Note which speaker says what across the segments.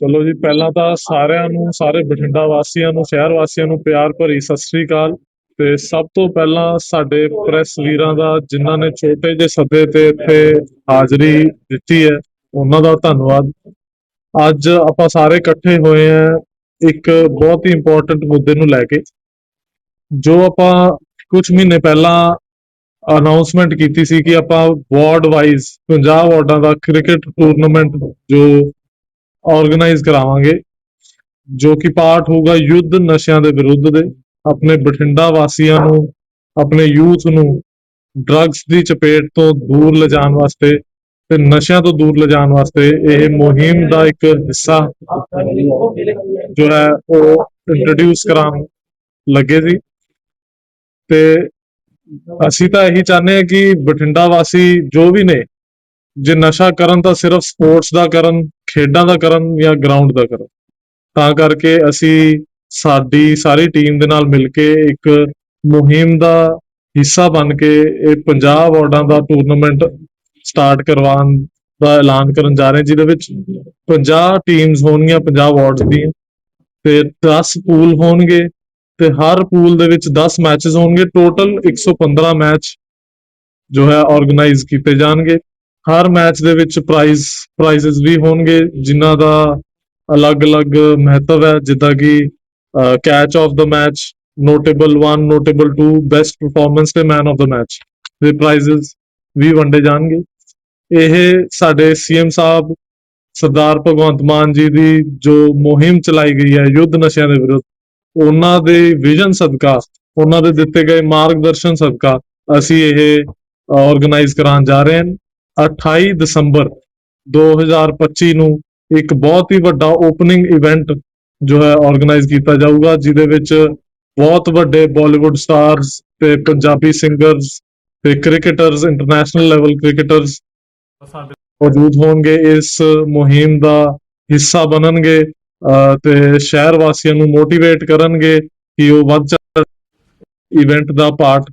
Speaker 1: ਚਲੋ ਜੀ, ਪਹਿਲਾਂ ਤਾਂ ਸਾਰਿਆਂ ਨੂੰ, ਸਾਰੇ ਬਠਿੰਡਾ ਵਾਸੀਆਂ ਨੂੰ, ਸ਼ਹਿਰ ਵਾਸੀਆਂ ਨੂੰ ਪਿਆਰ ਭਰੀ ਸਤਿ ਸ੍ਰੀ ਅਕਾਲ। ਤੇ ਸਭ ਤੋਂ ਪਹਿਲਾਂ ਸਾਡੇ ਪ੍ਰੈਸ ਵੀਰਾਂ ਦਾ, ਜਿਨ੍ਹਾਂ ਨੇ ਛੋਟੇ ਜਿਹੇ ਸੱਦੇ ਤੇ ਇੱਥੇ ਹਾਜ਼ਰੀ ਦਿੱਤੀ ਹੈ, ਉਹਨਾਂ ਦਾ ਧੰਨਵਾਦ। ਅੱਜ ਆਪਾਂ ਸਾਰੇ ਇਕੱਠੇ ਹੋਏ ਆ ਇੱਕ ਬਹੁਤ ਹੀ ਇੰਪੋਰਟੈਂਟ ਮੁੱਦੇ ਨੂੰ ਲੈ ਕੇ, ਜੋ ਆਪਾਂ ਕੁਝ ਮਹੀਨੇ ਪਹਿਲਾਂ ਅਨਾਉਂਸਮੈਂਟ ਕੀਤੀ ਸੀ ਕਿ ਆਪਾਂ ਵਾਰਡ ਵਾਈਜ਼ 50 ਵਾਰਡਾਂ ਦਾ ਕ੍ਰਿਕਟ ਟੂਰਨਾਮੈਂਟ ਜੋ ਆਰਗੇਨਾਈਜ਼ ਕਰਾਵਾਂਗੇ, ਜੋ ਕਿ ਪਾਰਟ ਹੋਊਗਾ ਯੁੱਧ ਨਸ਼ਿਆਂ ਦੇ ਵਿਰੁੱਧ ਦੇ। ਆਪਣੇ ਬਠਿੰਡਾ ਵਾਸੀਆਂ ਨੂੰ, ਆਪਣੇ ਯੂਥ ਨੂੰ ਡਰੱਗਸ ਦੀ ਚਪੇਟ ਤੋਂ ਦੂਰ ਲਿਜਾਣ ਵਾਸਤੇ ਤੇ ਨਸ਼ਿਆਂ ਤੋਂ ਦੂਰ ਲਿਜਾਣ ਵਾਸਤੇ ਇਹ ਮੁਹਿੰਮ ਦਾ ਇੱਕ ਹਿੱਸਾ ਜੋ ਹੈ ਉਹ ਇੰਟਰੋਡਿਊਸ ਕਰਾਉਣ ਲੱਗੇ ਸੀ ਤੇ ਅਸੀਂ ਤਾਂ ਇਹੀ ਚਾਹੁੰਦੇ ਹਾਂ ਕਿ ਬਠਿੰਡਾ ਵਾਸੀ ਜੋ ਵੀ ਨੇ, ਜੇ ਨਸ਼ਾ ਕਰਨ ਤਾਂ ਸਿਰਫ ਸਪੋਰਟਸ ਦਾ ਕਰਨ ਖੇਡਾਂ ਦਾ ਕਰਨ ਜਾਂ ਗਰਾਊਂਡ ਦਾ ਕਰਨ। ਤਾਂ ਕਰਕੇ ਅਸੀਂ ਸਾਡੀ ਸਾਰੀ ਟੀਮ ਦੇ ਨਾਲ ਮਿਲ ਕੇ ਇੱਕ ਮੁਹਿੰਮ ਦਾ ਹਿੱਸਾ ਬਣ ਕੇ ਇਹ 50 ਵਾਰਡਾਂ ਦਾ ਟੂਰਨਾਮੈਂਟ ਸਟਾਰਟ ਕਰਵਾਉਣ ਦਾ ਐਲਾਨ ਕਰਨ ਜਾ ਰਹੇ ਜਿਹਦੇ ਵਿੱਚ 50 ਟੀਮਸ ਹੋਣਗੀਆਂ 50 ਵਾਰਡਸ ਦੀਆਂ ਤੇ 10 ਪੂਲ ਹੋਣਗੇ ਤੇ ਹਰ ਪੂਲ ਦੇ ਵਿੱਚ 10 ਮੈਚਸ ਹੋਣਗੇ। ਟੋਟਲ 115 ਮੈਚ ਜੋ ਹੈ ਆਰਗੇਨਾਈਜ਼ ਕੀਤੇ ਜਾਣਗੇ। ਹਰ ਮੈਚ ਦੇ ਵਿੱਚ ਪ੍ਰਾਈਜ਼ ਪ੍ਰਾਈਜ਼ਸ ਵੀ ਹੋਣਗੇ, ਜਿਨ੍ਹਾਂ ਦਾ ਅਲੱਗ-ਅਲੱਗ ਮਹੱਤਵ ਹੈ, ਜਿੱਦਾਂ ਕਿ catch of the match notable 1 notable 2 best performance ਤੇ ਮੈਨ ਆਫ ਦਾ ਮੈਚ ਦੇ ਪ੍ਰਾਈਜ਼ਸ ਵੀ ਵੰਡੇ ਜਾਣਗੇ। ਇਹ ਸਾਡੇ ਸੀਐਮ ਸਾਹਿਬ, ਸਰਦਾਰ ਭਗਵੰਤ ਮਾਨ ਜੀ ਦੀ ਜੋ ਮੁਹਿੰਮ ਚਲਾਈ ਗਈ ਹੈ ਯੁੱਧ ਨਸ਼ਿਆਂ ਦੇ ਵਿਰੁੱਧ, ਉਹਨਾਂ ਦੇ ਵਿਜ਼ਨ ਸਦਕਾ, ਉਹਨਾਂ ਦੇ ਦਿੱਤੇ ਗਏ ਮਾਰਗਦਰਸ਼ਨ ਸਦਕਾ ਅਸੀਂ ਇਹ ਆਰਗੇਨਾਈਜ਼ ਕਰਾਉਣ ਜਾ ਰਹੇ ਹਾਂ। 28 ਦਸੰਬਰ 2025 ਨੂੰ ਇੱਕ ਬਹੁਤ ਹੀ ਵੱਡਾ ਓਪਨਿੰਗ ਇਵੈਂਟ ਜੋ ਹੈ ਆਰਗੇਨਾਈਜ਼ ਕੀਤਾ ਜਾਊਗਾ, ਜਿਹਦੇ ਵਿੱਚ ਬਹੁਤ ਵੱਡੇ ਬਾਲੀਵੁੱਡ ਸਟਾਰਸ ਤੇ ਪੰਜਾਬੀ ਸਿੰਗਰਸ ਤੇ ਕ੍ਰਿਕਟਰਸ, ਇੰਟਰਨੈਸ਼ਨਲ ਲੈਵਲ ਕ੍ਰਿਕਟਰਸ ਮੌਜੂਦ ਹੋਣਗੇ। ਇਸ ਮੁਹਿੰਮ ਦਾ ਹਿੱਸਾ ਬਣਨਗੇ ਅਹ ਤੇ ਸ਼ਹਿਰ ਵਾਸੀਆਂ ਨੂੰ ਮੋਟੀਵੇਟ ਕਰਨਗੇ ਕਿ ਉਹ ਵੱਧ ਚੜ੍ਹ ਇਵੈਂਟ ਦਾ ਪਾਰਟ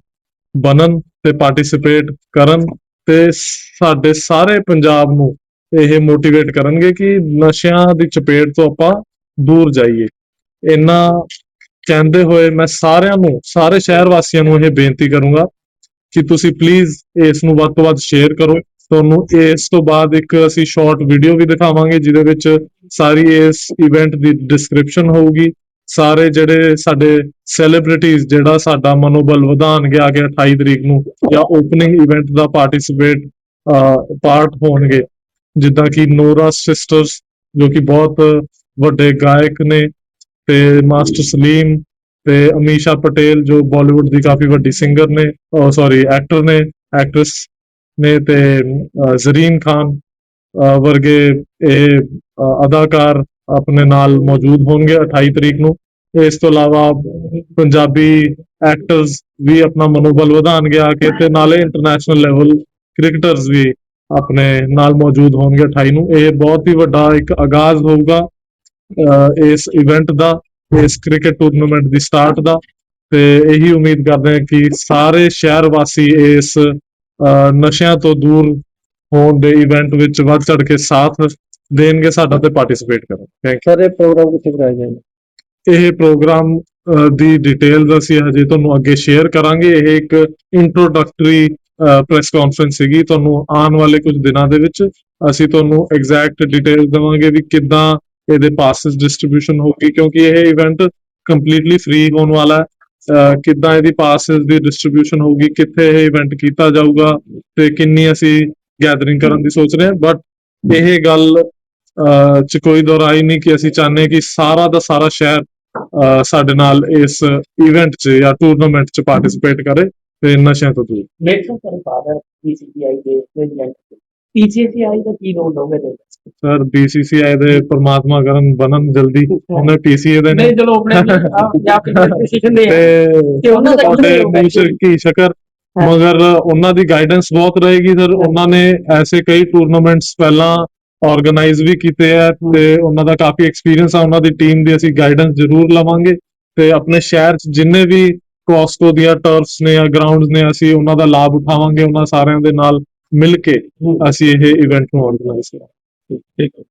Speaker 1: ਬਣਨ ਤੇ ਪਾਰਟਿਸਿਪੇਟ ਕਰਨ। ਤੇ ਸਾਡੇ ਸਾਰੇ ਪੰਜਾਬ ਨੂੰ ਇਹ ਮੋਟੀਵੇਟ ਕਰਨਗੇ ਕਿ ਨਸ਼ਿਆਂ ਦੀ ਚਪੇਟ ਤੋਂ ਆਪਾਂ ਦੂਰ ਜਾਈਏ। ਇਹਨਾਂ ਕਹਿੰਦੇ ਹੋਏ ਮੈਂ ਸਾਰਿਆਂ ਨੂੰ, ਸਾਰੇ ਸ਼ਹਿਰ ਵਾਸੀਆਂ ਨੂੰ ਇਹ ਬੇਨਤੀ ਕਰੂੰਗਾ ਕਿ ਤੁਸੀਂ ਪਲੀਜ਼ ਇਸ ਨੂੰ ਵੱਧ ਤੋਂ ਵੱਧ ਸ਼ੇਅਰ ਕਰੋ। ਤੁਹਾਨੂੰ ਇਸ ਤੋਂ ਬਾਅਦ ਇੱਕ ਅਸੀਂ ਸ਼ਾਰਟ ਵੀਡੀਓ ਵੀ ਦਿਖਾਵਾਂਗੇ, ਜਿਹਦੇ ਵਿੱਚ ਸਾਰੀ ਇਸ ਇਵੈਂਟ ਦੀ ਡਿਸਕ੍ਰਿਪਸ਼ਨ ਹੋਊਗੀ। ਸਾਰੇ ਜਿਹੜੇ ਸਾਡੇ ਸੈਲੀਬ੍ਰਿਟੀਜ਼ ਜਿਹੜਾ ਸਾਡਾ ਮਨੋਬਲ ਵਧਾਉਣਗੇ ਆ ਕੇ 28 ਤਰੀਕ ਨੂੰ ਜਾਂ ਓਪਨਿੰਗ ਇਵੈਂਟ ਦਾ ਪਾਰਟਿਸਿਪੇਟ ਪਾਰਟ ਹੋਣਗੇ। ਜਿੱਦਾਂ ਕਿ ਨੋਰਾ ਸਿਸਟਰਸ ਜੋ ਕਿ ਬਹੁਤ ਵੱਡੇ ਗਾਇਕ ਨੇ ਤੇ ਮਾਸਟਰ ਸਲੀਮ ਤੇ ਅਮੀਸ਼ਾ ਪਟੇਲ ਜੋ ਬਾਲੀਵੁੱਡ ਦੀ ਕਾਫੀ ਵੱਡੀ ਸਿੰਗਰ ਨੇ ਸੌਰੀ ਐਕਟਰ ਨੇ ਐਕਟ੍ਰੈਸ ਨੇ ਤੇ ਜ਼ਰੀਨ ਖਾਨ ਵਰਗੇ ਇਹ ਅਦਾਕਾਰ ਆਪਣੇ ਨਾਲ ਮੌਜੂਦ ਹੋਣਗੇ 28 ਤਰੀਕ ਨੂੰ। ਇਸ ਤੋਂ ਇਲਾਵਾ ਪੰਜਾਬੀ ਐਕਟਰਸ ਵੀ ਆਪਣਾ ਮਨੋਬਲ ਵਧਾਉਣਗੇ ਆ ਕੇ ਤੇ ਨਾਲੇ ਇੰਟਰਨੈਸ਼ਨਲ ਲੈਵਲ ਕ੍ਰਿਕਟਰਸ ਵੀ ਆਪਣੇ ਨਾਲ ਮੌਜੂਦ ਹੋਣਗੇ 28 ਨੂੰ। ਇਹ ਬਹੁਤ ਹੀ ਵੱਡਾ ਇੱਕ ਆਗਾਜ਼ ਹੋਊਗਾ ਅਹ, ਇਸ ਇਵੈਂਟ ਦਾ ਇਸ ਕ੍ਰਿਕਟ ਟੂਰਨਾਮੈਂਟ ਦੀ ਸਟਾਰਟ ਦਾ। ਤੇ ਇਹੀ ਉਮੀਦ ਕਰਦੇ ਹਾਂ ਕਿ ਸਾਰੇ ਸ਼ਹਿਰ ਵਾਸੀ ਇਸ ਅਹ, ਨਸ਼ਿਆਂ ਤੋਂ ਦੂਰ ਹੋਣ ਦੇ ਇਵੈਂਟ ਵਿੱਚ ਵੱਧ ਚੜ ਕੇ ਸਾਥ ਦੇਣਗੇ ਸਾਡਾ ਤੇ ਪਾਰਟਿਸਿਪੇਟ ਕਰਨ ਥੈਂਕ
Speaker 2: ਸਰ ਇਹ ਪ੍ਰੋਗਰਾਮ ਕਿੱਥੇ ਕਰਾਇਆ ਜਾਏਗਾ?
Speaker 1: ਇਹ ਪ੍ਰੋਗਰਾਮ ਦੀ ਡਿਟੇਲਸ ਅਸੀਂ ਹਜੇ ਤੁਹਾਨੂੰ ਅੱਗੇ ਸ਼ੇਅਰ ਕਰਾਂਗੇ। ਇਹ ਇੱਕ ਇੰਟਰੋਡਕਟਰੀ ਪ੍ਰੈਸ ਕਾਨਫਰੰਸ ਸੀਗੀ। ਤੁਹਾਨੂੰ ਆਉਣ ਵਾਲੇ ਕੁਝ ਦਿਨਾਂ ਦੇ ਵਿੱਚ ਅਸੀਂ ਤੁਹਾਨੂੰ ਐਗਜ਼ੈਕਟ ਡਿਟੇਲਸ ਦੇਵਾਂਗੇ ਵੀ ਕਿੱਦਾਂ ਇਹਦੇ ਪਾਸਸ ਡਿਸਟ੍ਰੀਬਿਊਸ਼ਨ ਹੋਊਗੀ ਕਿਉਂਕਿ ਇਹ ਇਵੈਂਟ ਕੰਪਲੀਟਲੀ ਫ੍ਰੀ ਹੋਣ ਵਾਲਾ ਹੈ। ਕਿੱਦਾਂ ਇਹਦੀ ਪਾਸਸ ਦੀ ਡਿਸਟ੍ਰੀਬਿਊਸ਼ਨ ਹੋਊਗੀ ਕਿੱਥੇ ਇਹ ਇਵੈਂਟ ਕੀਤਾ ਜਾਊਗਾ ਤੇ ਕਿੰਨੀ ਅਸੀਂ ਗੈਦਰਿੰਗ ਕਰਨ ਦੀ ਸੋਚ ਰਹੇ ਹਾਂ। ਬਟ ਇਹ ਗੱਲ ਚ ਕੋਈ ਦੁਰਾਈ ਨਹੀਂ ਕਿ ਅਸੀਂ ਚਾਹੁੰਦੇ ਹਾਂ ਕਿ ਸਾਰਾ ਦਾ ਸਾਰਾ ਸ਼ਹਿਰ ਸਾਡੇ ਨਾਲ ਇਸ ਇਵੈਂਟ 'ਚ ਜਾਂ ਟੂਰਨਾਮੈਂਟ 'ਚ ਪਾਰਟਿਸਿਪੇਟ ਕਰੇ ਤੇ ਨਸ਼ਿਆਂ ਤੋਂ ਦੂਰ।
Speaker 2: ਦੇ ਪ੍ਰੈਜ਼ੀਡੈਂਟ ਪੀਸੀਸੀਆਈ ਦਾ ਕੀ ਰੋਲ ਹੋਵੇ ਤੇ
Speaker 1: ਸਰ BCCI ਦੇ ਪਰਮਾਤਮਾ ਕਰਨ ਬਣਨ ਜਲਦੀ। ਉਹਨੇ PCA ਦੇ
Speaker 2: ਨਹੀਂ ਚਲੋ ਆਪਣੇ ਜਾਂ ਫਿਰ ਡਿਸੀਜਨ ਦੇ
Speaker 1: ਤੇ
Speaker 2: ਉਹਨਾਂ ਦਾ ਕੀ
Speaker 1: ਸ਼ਕਰ। ਮਗਰ ਉਹਨਾਂ ਦੀ ਗਾਈਡੈਂਸ ਬਹੁਤ ਰਹੇਗੀ ਸਰ। ਉਹਨਾਂ ਨੇ ਐਸੇ ਕਈ ਟੂਰਨਾਮੈਂਟਸ ਪਹਿਲਾਂ ਆਰਗੇਨਾਈਜ਼ ਵੀ ਕੀਤੇ ਆ ਤੇ ਉਹਨਾਂ ਦਾ ਕਾਫੀ ਐਕਸਪੀਰੀਅੰਸ ਆ, ਉਹਨਾਂ ਦੀ ਟੀਮ ਦੀ ਅਸੀਂ ਗਾਈਡੈਂਸ ਜ਼ਰੂਰ ਲਵਾਂਗੇ ਤੇ ਆਪਣੇ ਸ਼ਹਿਰ 'ਚ ਜਿੰਨੇ ਵੀ ਕੋਸਕੋ ਦੀਆਂ ਟਰਫਸ ਨੇ ਜਾਂ ਗਰਾਊਂਡਸ ਨੇ, ਅਸੀਂ ਉਹਨਾਂ ਦਾ ਲਾਭ ਉਠਾਵਾਂਗੇ, ਉਹਨਾਂ ਸਾਰਿਆਂ ਦੇ ਨਾਲ ਮਿਲ ਕੇ ਅਸੀਂ ਇਹ ਇਵੈਂਟ ਨੂੰ ਆਰਗੇਨਾਈਜ਼ ਕਰਾਂਗੇ। ਠੀਕ ਹੈ।